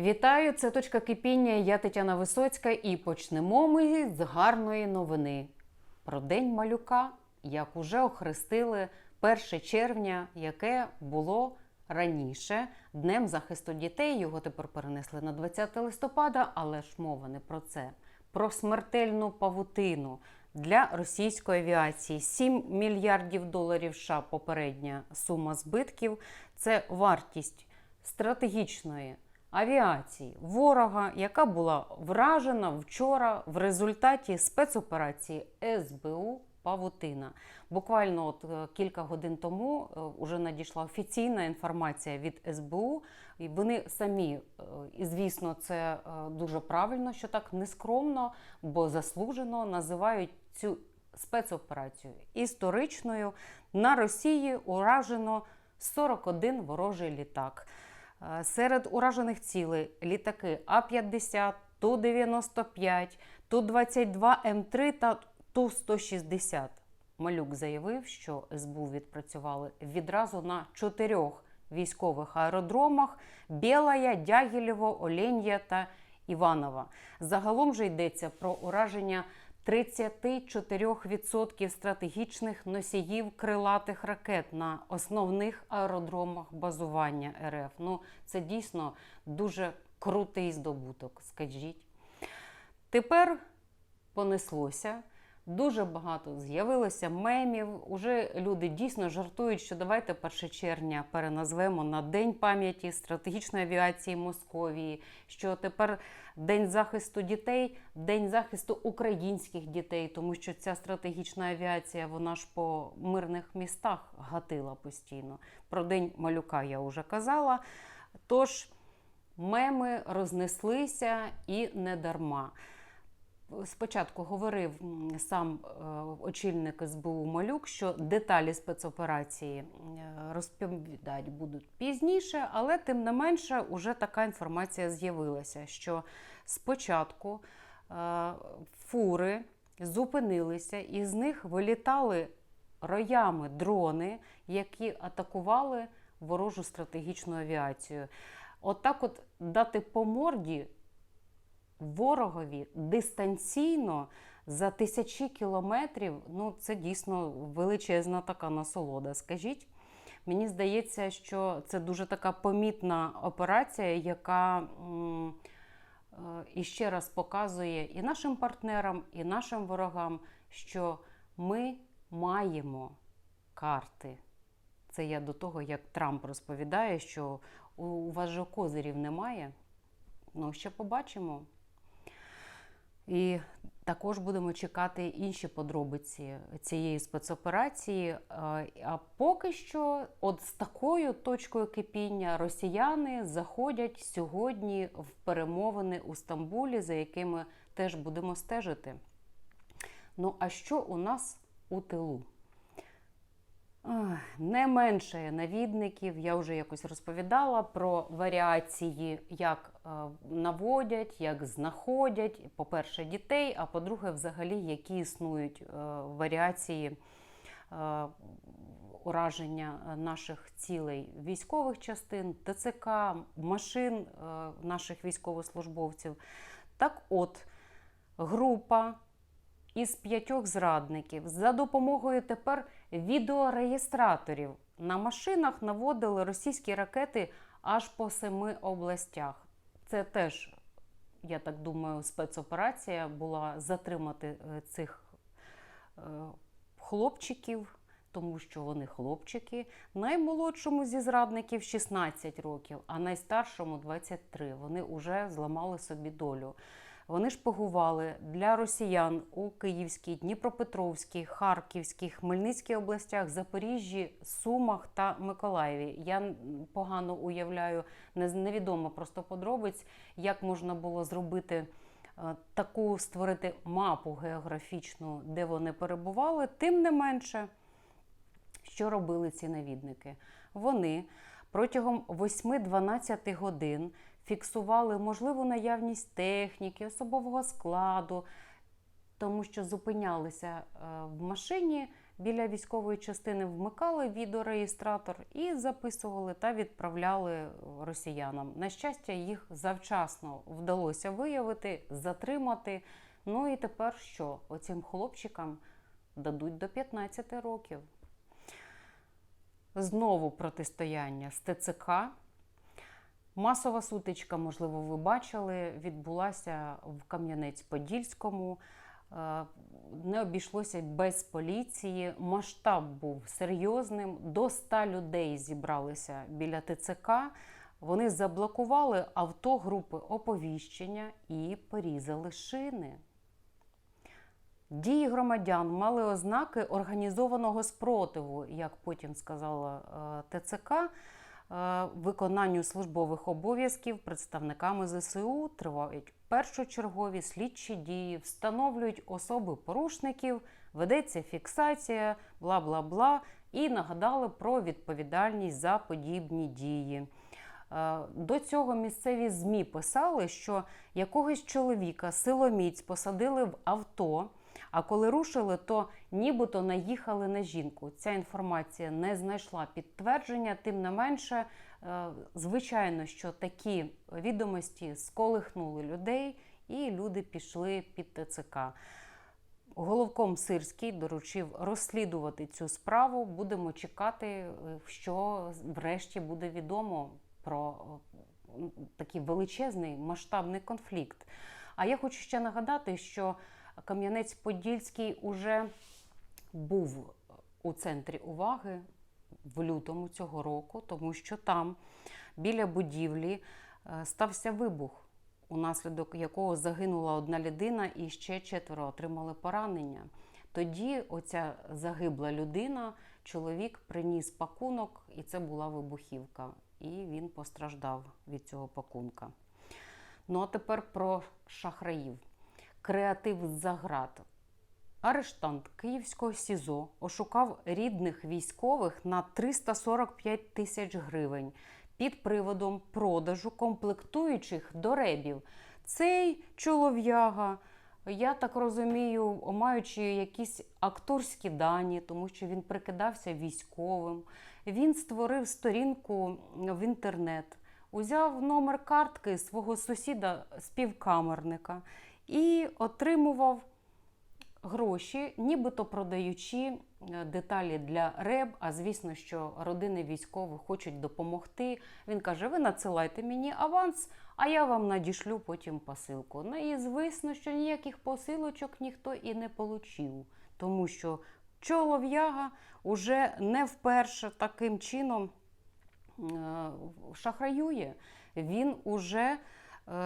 Вітаю, це точка кипіння. Я Тетяна Висоцька, і почнемо ми з гарної новини про День малюка, як уже охрестили 1 червня, яке було раніше Днем захисту дітей. Його тепер перенесли на 20 листопада, але ж мова не про це. Про смертельну павутину для російської авіації 7 мільярдів доларів США попередня сума збитків. Це вартість стратегічної авіації ворога, яка була вражена вчора в результаті спецоперації СБУ Павутина. Буквально от е, кілька годин тому вже надійшла офіційна інформація від СБУ. І вони самі, е, і звісно, це е, дуже правильно, що так нескромно, бо заслужено називають цю спецоперацію історичною. На Росії уражено 41 ворожий літак. Серед уражених цілей літаки А-50, Ту-95, Ту-22, М3 та Ту-160. Малюк заявив, що СБУ відпрацювали відразу на чотирьох військових аеродромах: Білая, Дягілєво, Оленя та Іванова. Загалом же йдеться про ураження 34% стратегічних носіїв крилатих ракет на основних аеродромах базування РФ. Ну, це дійсно дуже крутий здобуток, скажіть. Тепер понеслося. Дуже багато з'явилося мемів. Уже люди дійсно жартують, що давайте 1 червня переназвемо на День пам'яті стратегічної авіації Московії. Що тепер День захисту дітей, День захисту українських дітей, тому що ця стратегічна авіація вона ж по мирних містах гатила постійно. Про День малюка я вже казала. Тож меми рознеслися і не дарма. Спочатку говорив сам е, очільник СБУ Малюк, що деталі спецоперації е, розповідати будуть пізніше, але тим не менше уже така інформація з'явилася, що спочатку е, фури зупинилися, і з них вилітали роями дрони, які атакували ворожу стратегічну авіацію. Отак, от, дати по морді ворогові дистанційно за тисячі кілометрів, ну це дійсно величезна така насолода. Скажіть, мені здається, що це дуже така помітна операція, яка е, іще раз показує і нашим партнерам, і нашим ворогам, що ми маємо карти. Це я до того, як Трамп розповідає, що у вас же козирів немає. Ну, ще побачимо. І також будемо чекати інші подробиці цієї спецоперації. А поки що, от з такою точкою кипіння, росіяни заходять сьогодні в перемовини у Стамбулі, за якими теж будемо стежити. Ну, а що у нас у тилу? Не менше навідників, я вже якось розповідала про варіації, як е, наводять, як знаходять, по-перше, дітей, а по-друге, взагалі, які існують е, варіації е, ураження наших цілей військових частин, ТЦК, машин наших військовослужбовців. Так от, група із п'ятьох зрадників за допомогою тепер відеореєстраторів на машинах наводили російські ракети аж по семи областях. Це теж, я так думаю, спецоперація була затримати е, цих е, хлопчиків. Тому що вони хлопчики, наймолодшому зі зрадників 16 років, а найстаршому 23. Вони вже зламали собі долю. Вони шпигували для росіян у Київській, Дніпропетровській, Харківській, Хмельницькій областях, Запоріжжі, Сумах та Миколаєві. Я погано уявляю, невідомо просто подробиць, як можна було зробити е, таку створити мапу географічну, де вони перебували. Тим не менше, що робили ці навідники? Вони протягом 8-12 годин фіксували можливу наявність техніки, особового складу, тому що зупинялися е, в машині біля військової частини вмикали відеореєстратор і записували та відправляли росіянам. На щастя, їх завчасно вдалося виявити, затримати. Ну і тепер що? Оцим хлопчикам дадуть до 15 років. Знову протистояння з ТЦК. Масова сутичка, можливо, ви бачили, відбулася в Кам'янець-Подільському. Е, Не обійшлося без поліції. Масштаб був серйозним. До 100 людей зібралися біля ТЦК. Вони заблокували авто групи оповіщення і порізали шини. Дії громадян мали ознаки організованого спротиву, як потім сказала е, ТЦК. Е, Виконанню службових обов'язків представниками ЗСУ тривають першочергові слідчі дії, встановлюють особи порушників, ведеться фіксація, бла бла бла, і нагадали про відповідальність за подібні дії. Е, До цього місцеві ЗМІ писали, що якогось чоловіка силоміць посадили в авто. А коли рушили, то нібито наїхали на жінку. Ця інформація не знайшла підтвердження. Тим не менше, е, звичайно, що такі відомості сколихнули людей, і люди пішли під ТЦК. Головком Сирський доручив розслідувати цю справу. Будемо чекати, е, що врешті буде відомо про е, такий величезний масштабний конфлікт. А я хочу ще нагадати, що Кам'янець-Подільський уже був у центрі уваги в лютому цього року, тому що там біля будівлі е, стався вибух, унаслідок якого загинула одна людина і ще четверо отримали поранення. Тоді оця загибла людина, чоловік приніс пакунок, і це була вибухівка. І він постраждав від цього пакунка. Ну а тепер про шахраїв. Креатив з-за град. Арештант Київського СІЗО ошукав рідних військових на 345 тисяч гривень під приводом продажу комплектуючих до ребів. Цей чолов'яга, я так розумію, маючи якісь акторські дані, тому що він прикидався військовим, він створив сторінку в інтернет, узяв номер картки свого сусіда співкамерника і отримував гроші, нібито продаючи е, деталі для РЕБ. А звісно, що родини військових хочуть допомогти. Він каже: ви надсилайте мені аванс, а я вам надішлю потім посилку. Ну і звісно, що ніяких посилочок ніхто і не получив, тому що чолов'яга уже не вперше таким чином е, шахраює. Він уже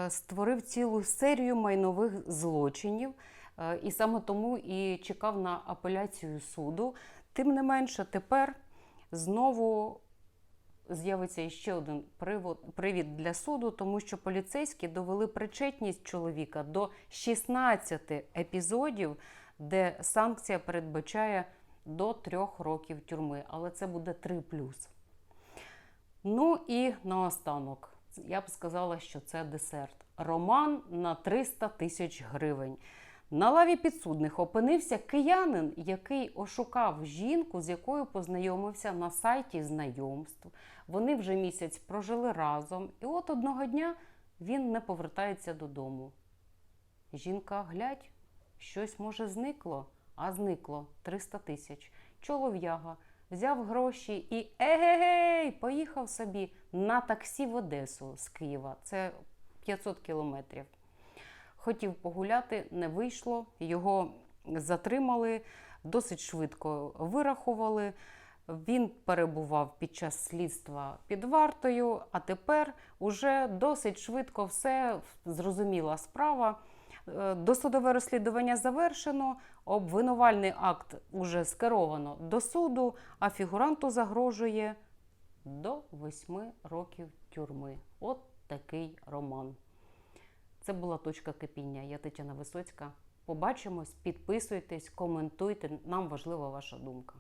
створив цілу серію майнових злочинів. Е, І саме тому і чекав на апеляцію суду. Тим не менше, тепер знову з'явиться ще один привід для суду, тому що поліцейські довели причетність чоловіка до 16 епізодів, де санкція передбачає до трьох років тюрми, але це буде 3 плюс. Ну і наостанок, я б сказала, що це десерт. Роман на 300 тисяч гривень. На лаві підсудних опинився киянин, який ошукав жінку, з якою познайомився на сайті знайомств. Вони вже місяць прожили разом, і от одного дня він не повертається додому. Жінка глядь, щось може зникло, а зникло 300 тисяч. Чолов'яга взяв гроші і егегей, поїхав собі на таксі в Одесу з Києва. Це 500 кілометрів. Хотів погуляти, не вийшло. Його затримали, досить швидко вирахували. Він перебував під час слідства під вартою, а тепер уже досить швидко все зрозуміла справа. Е, Досудове розслідування завершено, обвинувальний акт уже скеровано до суду, а фігуранту загрожує до 8 років тюрми. От такий роман. Це була точка кипіння. Я Тетяна Висоцька. Побачимось, підписуйтесь, коментуйте. Нам важлива ваша думка.